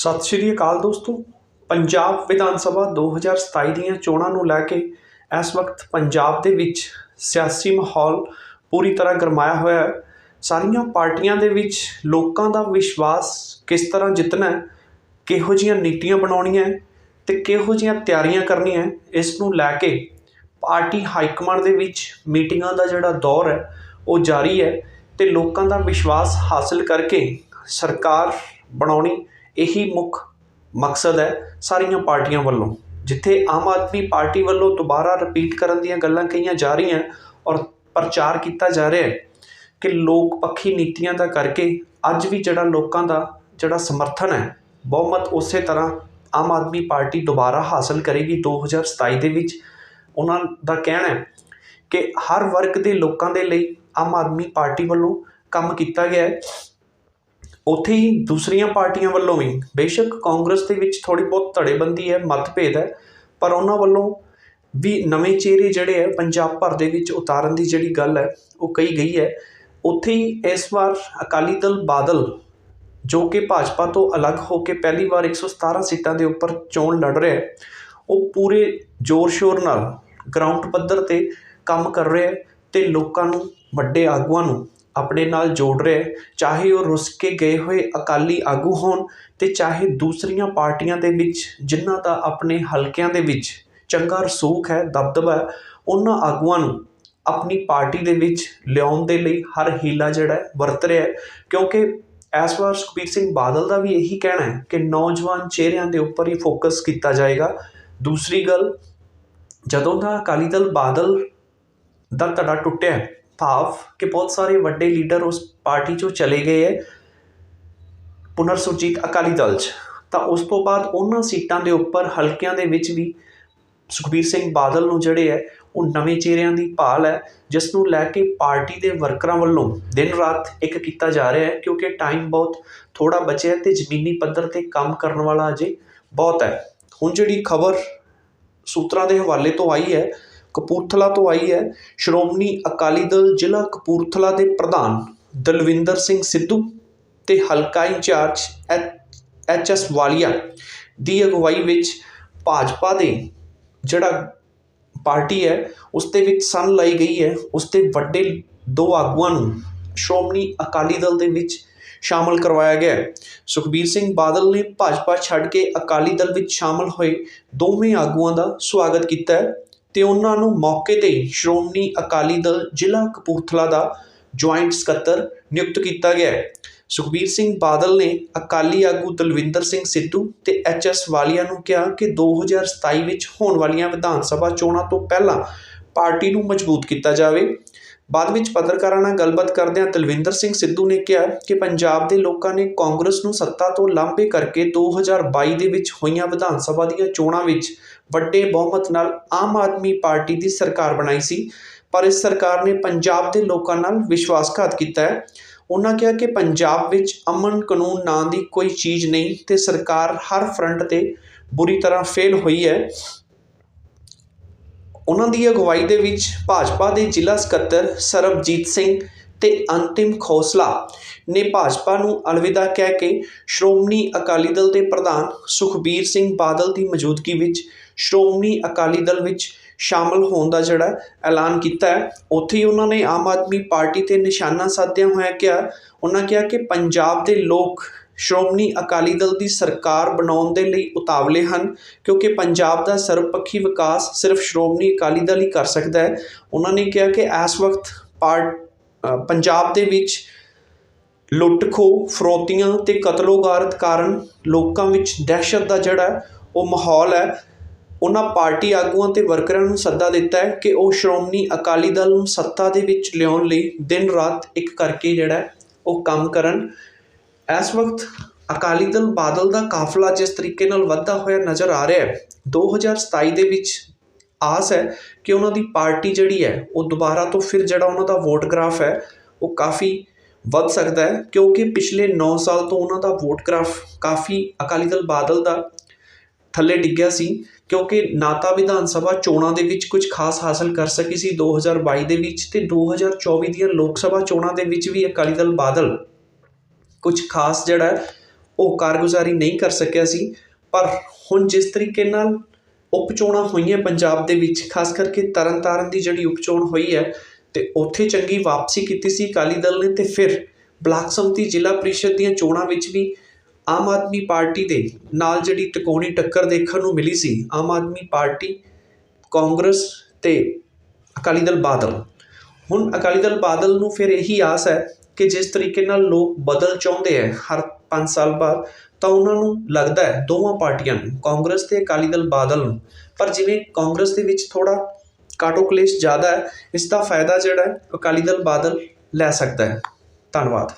ਸਤਿ ਸ਼੍ਰੀ ਅਕਾਲ ਦੋਸਤੋ। ਪੰਜਾਬ ਵਿਧਾਨ ਸਭਾ 2027 ਦੀਆਂ ਚੋਣਾਂ ਨੂੰ ਲੈ ਕੇ ਇਸ ਵਕਤ ਪੰਜਾਬ ਦੇ ਵਿੱਚ ਸਿਆਸੀ ਮਾਹੌਲ ਪੂਰੀ ਤਰ੍ਹਾਂ ਗਰਮਾਇਆ ਹੋਇਆ ਹੈ। ਸਾਰੀਆਂ ਪਾਰਟੀਆਂ ਦੇ ਵਿੱਚ ਲੋਕਾਂ ਦਾ ਵਿਸ਼ਵਾਸ ਕਿਸ ਤਰ੍ਹਾਂ ਜਿੱਤਣਾ ਹੈ ਕਿਹੋ ਜਿਹੀਆਂ ਨੀਤੀਆਂ ਬਣਾਉਣੀਆਂ ਹੈ ਤੇ ਕਿਹੋ ਜਿਹੀਆਂ ਤਿਆਰੀਆਂ ਕਰਨੀਆਂ ਹੈ, ਇਸ ਨੂੰ ਲੈ ਕੇ ਪਾਰਟੀ ਹਾਈ ਕਮਾਂਡ ਦੇ ਵਿੱਚ ਮੀਟਿੰਗਾਂ ਦਾ ਜਿਹੜਾ ਦੌਰ ਹੈ ਉਹ ਜਾਰੀ ਹੈ ਤੇ ਲੋਕਾਂ ਦਾ ਵਿਸ਼ਵਾਸ ਹਾਸਲ ਕਰਕੇ ਸਰਕਾਰ ਬਣਾਉਣੀ ਇਹੀ ਮੁੱਖ ਮਕਸਦ ਹੈ ਸਾਰੀਆਂ ਪਾਰਟੀਆਂ ਵੱਲੋਂ। ਜਿੱਥੇ ਆਮ ਆਦਮੀ ਪਾਰਟੀ ਵੱਲੋਂ ਦੁਬਾਰਾ ਰਿਪੀਟ ਕਰਨ ਦੀਆਂ ਗੱਲਾਂ ਕਹੀਆਂ ਜਾ ਰਹੀਆਂ ਔਰ ਪ੍ਰਚਾਰ ਕੀਤਾ ਜਾ ਰਿਹਾ ਹੈ ਕਿ ਲੋਕ ਪੱਖੀ ਨੀਤੀਆਂ ਦਾ ਕਰਕੇ ਅੱਜ ਵੀ ਜਿਹੜਾ ਲੋਕਾਂ ਦਾ ਜਿਹੜਾ ਸਮਰਥਨ ਹੈ, ਬਹੁਮਤ ਉਸੇ ਤਰ੍ਹਾਂ ਆਮ ਆਦਮੀ ਪਾਰਟੀ ਦੁਬਾਰਾ ਹਾਸਲ ਕਰੇਗੀ 2027 ਦੇ ਵਿੱਚ। ਉਹਨਾਂ ਦਾ ਕਹਿਣਾ ਹੈ ਕਿ ਹਰ ਵਰਗ ਦੇ ਲੋਕਾਂ ਦੇ ਲਈ ਆਮ ਆਦਮੀ ਪਾਰਟੀ ਵੱਲੋਂ ਕੰਮ ਕੀਤਾ ਗਿਆ ਹੈ। ਉੱਥੇ ਹੀ ਦੂਸਰੀਆਂ ਪਾਰਟੀਆਂ ਵੱਲੋਂ ਵੀ, ਬੇਸ਼ੱਕ ਕਾਂਗਰਸ ਦੇ ਵਿੱਚ ਥੋੜ੍ਹੀ ਬਹੁਤ ਧੜੇਬੰਦੀ ਹੈ, ਮਤਭੇਦ ਹੈ, ਪਰ ਉਹਨਾਂ ਵੱਲੋਂ ਵੀ ਨਵੇਂ ਚਿਹਰੇ ਜਿਹੜੇ ਹੈ, ਪੰਜਾਬ ਭਰ ਦੇ ਵਿੱਚ ਉਤਾਰਨ ਦੀ ਜਿਹੜੀ ਗੱਲ ਹੈ, ਉਹ ਕਹੀ ਗਈ ਹੈ। ਉੱਥੇ ਹੀ ਇਸ ਵਾਰ ਅਕਾਲੀ ਦਲ ਬਾਦਲ, ਜੋ ਕਿ ਭਾਜਪਾ ਤੋਂ ਅਲੱਗ ਹੋ ਕੇ ਪਹਿਲੀ ਵਾਰ 117 ਸੀਟਾਂ ਦੇ ਉੱਪਰ ਚੋਣ ਲੜ ਰਿਹਾ ਹੈ, ਉਹ ਪੂਰੇ ਜ਼ੋਰ-ਸ਼ੋਰ ਨਾਲ ਗਰਾਊਂਡ ਪੱਧਰ ਤੇ ਕੰਮ ਕਰ ਰਿਹਾ ਹੈ ਤੇ ਲੋਕਾਂ ਨੂੰ ਵੱਡੇ ਆਗੂਆਂ ਨੂੰ ਆਪਣੇ ਨਾਲ ਜੋੜ ਰਿਹਾ। ਚਾਹੇ ਉਹ ਰੁੱਸ ਕੇ ਗਏ ਹੋਏ ਅਕਾਲੀ ਆਗੂ ਹੋਣ ਅਤੇ ਚਾਹੇ ਦੂਸਰੀਆਂ ਪਾਰਟੀਆਂ ਦੇ ਵਿੱਚ, ਜਿਨ੍ਹਾਂ ਦਾ ਆਪਣੇ ਹਲਕਿਆਂ ਦੇ ਵਿੱਚ ਚੰਗਾ ਰਸੂਖ ਹੈ, ਦਬਦਬਾ ਹੈ, ਉਹਨਾਂ ਆਗੂਆਂ ਨੂੰ ਆਪਣੀ ਪਾਰਟੀ ਦੇ ਵਿੱਚ ਲਿਆਉਣ ਦੇ ਲਈ ਹਰ ਹੀਲਾ ਜਿਹੜਾ ਹੈ, ਵਰਤ ਰਿਹਾ ਹੈ। ਕਿਉਂਕਿ ਇਸ ਵਾਰ ਸੁਖਬੀਰ ਸਿੰਘ ਬਾਦਲ ਦਾ ਵੀ ਇਹੀ ਕਹਿਣਾ ਹੈ ਕਿ ਨੌਜਵਾਨ ਚਿਹਰਿਆਂ ਦੇ ਉੱਪਰ ਹੀ ਫੋਕਸ ਕੀਤਾ ਜਾਏਗਾ। ਦੂਸਰੀ ਗੱਲ, ਜਦੋਂ ਦਾ ਅਕਾਲੀ ਦਲ ਬਾਦਲ ਦਾ ਧੜਾ ਟੁੱਟਿਆ ਭਾਵ ਕਿ ਬਹੁਤ ਸਾਰੇ ਵੱਡੇ ਲੀਡਰ ਉਸ ਪਾਰਟੀ ਚੋਂ ਚਲੇ ਗਏ ਹੈ। ਪੁਨਰ ਸੁਰਜੀਤ ਅਕਾਲੀ ਦਲ 'ਚ। ਤਾਂ ਉਸ ਤੋਂ ਬਾਅਦ ਉਹਨਾਂ ਸੀਟਾਂ ਦੇ ਉੱਪਰ ਹਲਕਿਆਂ ਦੇ ਵਿੱਚ ਵੀ ਸੁਖਬੀਰ ਸਿੰਘ ਬਾਦਲ ਨੂੰ ਜਿਹੜੇ ਹੈ, ਉਹ ਨਵੇਂ ਚਿਹਰਿਆਂ ਦੀ ਭਾਲ ਹੈ, ਜਿਸ ਨੂੰ ਲੈ ਕੇ ਪਾਰਟੀ ਦੇ ਵਰਕਰਾਂ ਵੱਲੋਂ ਦਿਨ ਰਾਤ ਇੱਕ ਕੀਤਾ ਜਾ ਰਿਹਾ ਹੈ, ਕਿਉਂਕਿ ਟਾਈਮ ਬਹੁਤ ਥੋੜਾ ਬਚਿਆ ਹੈ ਤੇ ਜ਼ਮੀਨੀ ਪੱਧਰ ਤੇ ਕੰਮ ਕਰਨ ਵਾਲਾ ਅਜੇ ਬਹੁਤ ਹੈ। ਹੁਣ ਜਿਹੜੀ ਖਬਰ ਸੂਤਰਾਂ ਦੇ ਹਵਾਲੇ ਤੋਂ ਆਈ ਹੈ ਕਪੂਰਥਲਾ ਤੋਂ ਆਈ ਹੈ। ਸ਼੍ਰੋਮਣੀ ਅਕਾਲੀ ਦਲ ਜ਼ਿਲ੍ਹਾ ਕਪੂਰਥਲਾ ਦੇ ਪ੍ਰਧਾਨ ਦਲਵਿੰਦਰ ਸਿੰਘ ਸਿੱਧੂ ਤੇ ਹਲਕਾ ਇੰਚਾਰਜ ਐਚ ਐਸ ਵਾਲੀਆ ਦੀ ਅਗਵਾਈ ਵਿੱਚ ਭਾਜਪਾ ਦੇ ਜਿਹੜਾ ਪਾਰਟੀ ਹੈ, ਉਸ ਦੇ ਵਿੱਚ ਸੰਨ ਲਾਈ ਗਈ ਹੈ। ਉਸ ਦੇ ਵੱਡੇ ਦੋ ਆਗੂਆਂ ਨੂੰ ਸ਼੍ਰੋਮਣੀ ਅਕਾਲੀ ਦਲ ਦੇ ਵਿੱਚ ਸ਼ਾਮਲ ਕਰਵਾਇਆ ਗਿਆ ਸੁਖਬੀਰ ਸਿੰਘ ਬਾਦਲ ਨੇ ਭਾਜਪਾ ਛੱਡ ਕੇ ਅਕਾਲੀ ਦਲ ਵਿੱਚ ਸ਼ਾਮਲ ਹੋਏ ਦੋਵੇਂ ਆਗੂਆਂ ਦਾ ਸਵਾਗਤ ਕੀਤਾ ਹੈ। ਤੇ ਉਹਨਾਂ ਨੂੰ ਮੌਕੇ ਤੇ ਸ਼੍ਰੋਮਣੀ ਅਕਾਲੀ ਦਲ ਜ਼ਿਲ੍ਹਾ ਕਪੂਰਥਲਾ ਦਾ ਜੁਆਇੰਟ ਸਕੱਤਰ ਨਿਯੁਕਤ ਕੀਤਾ ਗਿਆ ਹੈ। ਸੁਖਬੀਰ ਸਿੰਘ ਬਾਦਲ ਨੇ ਅਕਾਲੀ ਆਗੂ ਦਲਵਿੰਦਰ ਸਿੰਘ ਸਿੱਧੂ ਤੇ ਐਚ ਐਸ ਵਾਲੀਆ ਨੂੰ ਕਿਹਾ ਕਿ 2027 ਵਿੱਚ ਹੋਣ ਵਾਲੀਆਂ ਵਿਧਾਨ ਸਭਾ ਚੋਣਾਂ ਤੋਂ ਪਹਿਲਾਂ ਪਾਰਟੀ ਨੂੰ ਮਜ਼ਬੂਤ ਕੀਤਾ ਜਾਵੇ। ਬਾਅਦ ਵਿੱਚ ਪੱਤਰਕਾਰਾਂ ਨਾਲ ਗੱਲਬਾਤ ਕਰਦਿਆਂ ਦਲਵਿੰਦਰ ਸਿੰਘ ਸਿੱਧੂ ਨੇ ਕਿਹਾ ਕਿ ਪੰਜਾਬ ਦੇ ਲੋਕਾਂ ਨੇ ਕਾਂਗਰਸ ਨੂੰ ਸੱਤਾ ਤੋਂ ਲਾਂਭੇ ਕਰਕੇ 2022 ਦੇ ਵਿੱਚ ਹੋਈਆਂ ਵਿਧਾਨ ਸਭਾ ਦੀਆਂ ਚੋਣਾਂ ਵਿੱਚ ਵੱਡੇ ਬਹੁਮਤ ਨਾਲ ਆਮ ਆਦਮੀ ਪਾਰਟੀ ਦੀ ਸਰਕਾਰ ਬਣਾਈ ਸੀ, ਪਰ ਇਸ ਸਰਕਾਰ ਨੇ ਪੰਜਾਬ ਦੇ ਲੋਕਾਂ ਨਾਲ ਵਿਸ਼ਵਾਸਘਾਤ ਕੀਤਾ ਹੈ। ਉਹਨਾਂ ਕਿਹਾ ਕਿ ਪੰਜਾਬ ਵਿੱਚ ਅਮਨ ਕਾਨੂੰਨ ਨਾਂ ਦੀ ਕੋਈ ਚੀਜ਼ ਨਹੀਂ ਤੇ ਸਰਕਾਰ ਹਰ ਫਰੰਟ ਤੇ ਬੁਰੀ ਤਰ੍ਹਾਂ ਫੇਲ ਹੋਈ ਹੈ। ਉਹਨਾਂ ਦੀ ਅਗਵਾਈ ਦੇ ਵਿੱਚ ਭਾਜਪਾ ਦੇ ਜ਼ਿਲ੍ਹਾ ਸਕੱਤਰ ਸਰਬਜੀਤ ਸਿੰਘ ਤੇ ਅੰਤਿਮ ਖੋਸਲਾ ਨੇ ਭਾਜਪਾ ਨੂੰ ਅਲਵਿਦਾ ਕਹਿ ਕੇ ਸ਼੍ਰੋਮਣੀ ਅਕਾਲੀ ਦਲ ਦੇ ਪ੍ਰਧਾਨ ਸੁਖਬੀਰ ਸਿੰਘ ਬਾਦਲ ਦੀ ਮੌਜੂਦਗੀ ਵਿੱਚ ਸ਼੍ਰੋਮਣੀ ਅਕਾਲੀ ਦਲ ਵਿੱਚ ਸ਼ਾਮਲ ਹੋਣ ਦਾ ਜਿਹੜਾ ਐਲਾਨ ਕੀਤਾ ਹੈ, ਉੱਥੇ ਹੀ ਉਹਨਾਂ ਨੇ ਆਮ ਆਦਮੀ ਪਾਰਟੀ ਤੇ ਨਿਸ਼ਾਨਾ ਸਾਧਿਆ ਹੋਇਆ ਕਿਹਾ। ਉਹਨਾਂ ਕਿਹਾ ਕਿ ਪੰਜਾਬ ਦੇ ਲੋਕ ਸ਼੍ਰੋਮਣੀ ਅਕਾਲੀ ਦਲ ਦੀ ਸਰਕਾਰ ਬਣਾਉਣ ਦੇ ਲਈ ਉਤਾਵਲੇ ਹਨ, ਕਿਉਂਕਿ ਪੰਜਾਬ ਦਾ ਸਰਬਪੱਖੀ ਵਿਕਾਸ ਸਿਰਫ ਸ਼੍ਰੋਮਣੀ ਅਕਾਲੀ ਦਲ ਹੀ ਕਰ ਸਕਦਾ ਹੈ। ਉਹਨਾਂ ਨੇ ਕਿਹਾ ਕਿ ਇਸ ਵਕਤ ਪਾਰਟ ਪੰਜਾਬ ਦੇ ਵਿੱਚ ਲੁੱਟ ਖੋਹ ਫਰੋਤੀਆਂ ਤੇ ਕਤਲੋਗਾਰਤ ਕਾਰਨ ਲੋਕਾਂ ਵਿੱਚ ਦਹਿਸ਼ਤ ਦਾ ਜਿਹੜਾ ਉਹ ਮਾਹੌਲ ਹੈ। ਉਹਨਾਂ ਪਾਰਟੀ ਆਗੂਆਂ ਤੇ ਵਰਕਰਾਂ ਨੂੰ ਸੱਦਾ ਦਿੱਤਾ ਹੈ ਕਿ ਉਹ ਸ਼੍ਰੋਮਣੀ ਅਕਾਲੀ ਦਲ ਨੂੰ ਸੱਤਾ ਦੇ ਵਿੱਚ ਲਿਆਉਣ ਲਈ ਦਿਨ ਰਾਤ ਇੱਕ ਕਰਕੇ ਜਿਹੜਾ ਉਹ ਕੰਮ ਕਰਨ। ਇਸ ਵਕਤ ਅਕਾਲੀ ਦਲ ਬਾਦਲ ਦਾ ਕਾਫਲਾ ਜਿਸ ਤਰੀਕੇ ਨਾਲ ਵੱਧਦਾ ਹੋਇਆ ਨਜ਼ਰ ਆ ਰਿਹਾ ਹੈ 2027 ਦੇ ਵਿੱਚ ਆਸ ਹੈ ਕਿ ਉਹਨਾਂ ਦੀ ਪਾਰਟੀ ਜਿਹੜੀ ਹੈ, ਉਹ ਦੁਬਾਰਾ ਤੋਂ ਫਿਰ ਜਿਹੜਾ ਉਹਨਾਂ ਦਾ ਵੋਟ ਗ੍ਰਾਫ ਹੈ, ਉਹ ਕਾਫੀ ਵੱਧ ਸਕਦਾ ਹੈ, ਕਿਉਂਕਿ ਪਿਛਲੇ 9 ਸਾਲ ਤੋਂ ਉਹਨਾਂ ਦਾ ਵੋਟ ਗ੍ਰਾਫ ਕਾਫੀ ਅਕਾਲੀ ਦਲ ਬਾਦਲ ਦਾ ਥੱਲੇ ਡਿੱਗਿਆ ਸੀ, ਕਿਉਂਕਿ ਨਾ ਤਾਂ ਵਿਧਾਨ ਸਭਾ ਚੋਣਾਂ ਦੇ ਵਿੱਚ ਕੁਝ ਖਾਸ ਹਾਸਲ ਕਰ ਸਕੀ ਸੀ 2022 ਦੇ ਵਿੱਚ ਤੇ 2024 ਦੀਆਂ ਲੋਕ ਸਭਾ ਚੋਣਾਂ ਦੇ ਵਿੱਚ ਵੀ ਅਕਾਲੀ ਦਲ ਬਾਦਲ ਕੁਛ ਖਾਸ ਜਿਹੜਾ ਉਹ ਕਾਰਗੁਜ਼ਾਰੀ ਨਹੀਂ ਕਰ ਸਕਿਆ ਸੀ। ਪਰ ਹੁਣ ਜਿਸ ਤਰੀਕੇ ਨਾਲ ਉਪ ਚੋਣਾਂ ਹੋਈਆਂ ਪੰਜਾਬ ਦੇ ਵਿੱਚ, ਖਾਸ ਕਰਕੇ ਤਰਨਤਾਰਨ ਦੀ ਜਿਹੜੀ ਉਪ ਚੋਣ ਹੋਈ ਹੈ, ਤੇ ਉੱਥੇ ਚੰਗੀ ਵਾਪਸੀ ਕੀਤੀ ਸੀ ਅਕਾਲੀ ਦਲ ਨੇ, ਤੇ ਫਿਰ ਬਲਾਕ ਸੰਮਤੀ ਜ਼ਿਲ੍ਹਾ ਪ੍ਰੀਸ਼ਦ ਦੀਆਂ ਚੋਣਾਂ ਵਿੱਚ ਵੀ ਆਮ ਆਦਮੀ ਪਾਰਟੀ ਦੇ ਨਾਲ ਜਿਹੜੀ ਤਿਕੋਣੀ ਟੱਕਰ ਦੇਖਣ ਨੂੰ ਮਿਲੀ ਸੀ, ਆਮ ਆਦਮੀ ਪਾਰਟੀ, ਕਾਂਗਰਸ ਤੇ ਅਕਾਲੀ ਦਲ ਬਾਦਲ। ਹੁਣ ਅਕਾਲੀ ਦਲ ਬਾਦਲ ਨੂੰ ਫਿਰ ਇਹੀ ਆਸ ਹੈ ਕਿ ਜਿਸ ਤਰੀਕੇ ਨਾਲ ਲੋਕ ਬਦਲ ਚਾਹੁੰਦੇ ਹੈ ਹਰ ਪੰਜ ਸਾਲ ਬਾਅਦ, ਤਾਂ ਉਹਨਾਂ ਨੂੰ ਲੱਗਦਾ ਹੈ ਦੋਵਾਂ ਪਾਰਟੀਆਂ ਨੂੰ, ਕਾਂਗਰਸ ਤੇ ਅਕਾਲੀ ਦਲ ਬਾਦਲ ਨੂੰ। ਪਰ ਜਿਵੇਂ ਕਾਂਗਰਸ ਦੇ ਵਿੱਚ ਥੋੜਾ ਕਾਟੋ ਕਲੇਸ਼ ਜ਼ਿਆਦਾ ਹੈ, ਇਸ ਦਾ ਫਾਇਦਾ ਜਿਹੜਾ ਹੈ ਅਕਾਲੀ ਦਲ ਬਾਦਲ ਲੈ ਸਕਦਾ ਹੈ। ਧੰਨਵਾਦ।